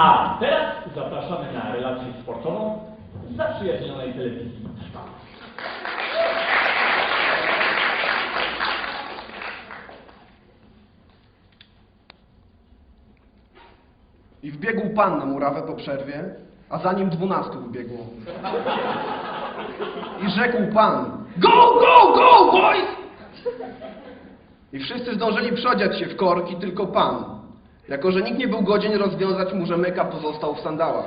A teraz zapraszamy na relację sportową z zaprzyjaźnionej telewizji. I wbiegł pan na murawę po przerwie, a za nim dwunastu wybiegło. I rzekł pan, go, go, go, boys! I wszyscy zdążyli przodziać się w korki, tylko pan. Jako, że nikt nie był godzien rozwiązać mu rzemyka, pozostał w sandałach.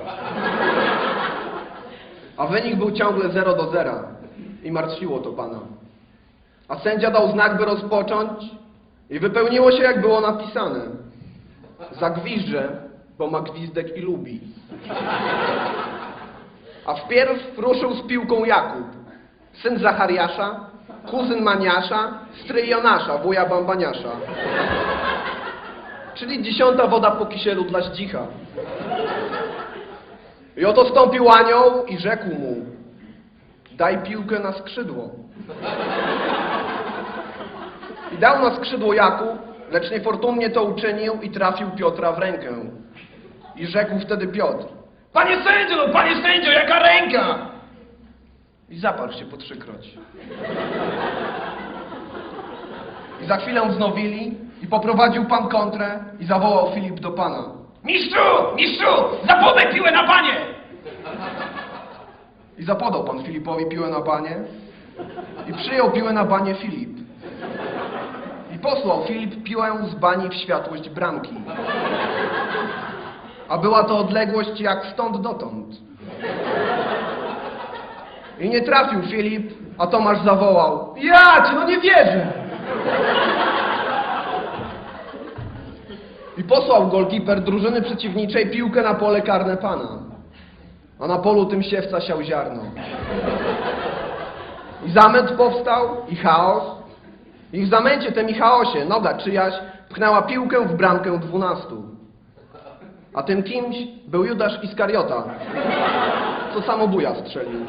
A wynik był ciągle 0 do 0 i martwiło to pana. A sędzia dał znak, by rozpocząć i wypełniło się, jak było napisane. Zagwizdże, bo ma gwizdek i lubi. A wpierw ruszył z piłką Jakub, syn Zachariasza, kuzyn Maniasza, stryj Jonasza, wuja Bambaniasza. Czyli dziesiąta woda po kisielu dla zdzicha. I oto stąpił anioł i rzekł mu, daj piłkę na skrzydło. I dał na skrzydło Jakub, lecz niefortunnie to uczynił i trafił Piotra w rękę. I rzekł wtedy Piotr, Panie sędzio, no panie sędzio, jaka ręka! I zaparł się po trzykroć. I za chwilę wznowili i poprowadził pan kontrę i zawołał Filip do pana. Mistrzu! Mistrzu! Zapodaj piłę na panie! I zapodał pan Filipowi piłę na banie i przyjął piłę na banie Filip. I posłał Filip piłę z bani w światłość bramki. A była to odległość jak stąd dotąd. I nie trafił Filip, a Tomasz zawołał. Ja cię, no nie wierzę! I posłał golkiper drużyny przeciwniczej piłkę na pole karne pana. A na polu tym siewca siał ziarno. I zamęt powstał, i chaos. I w zamęcie tym i chaosie noga czyjaś pchnęła piłkę w bramkę dwunastu. A tym kimś był Judasz Iskariota, co samobuja strzelił.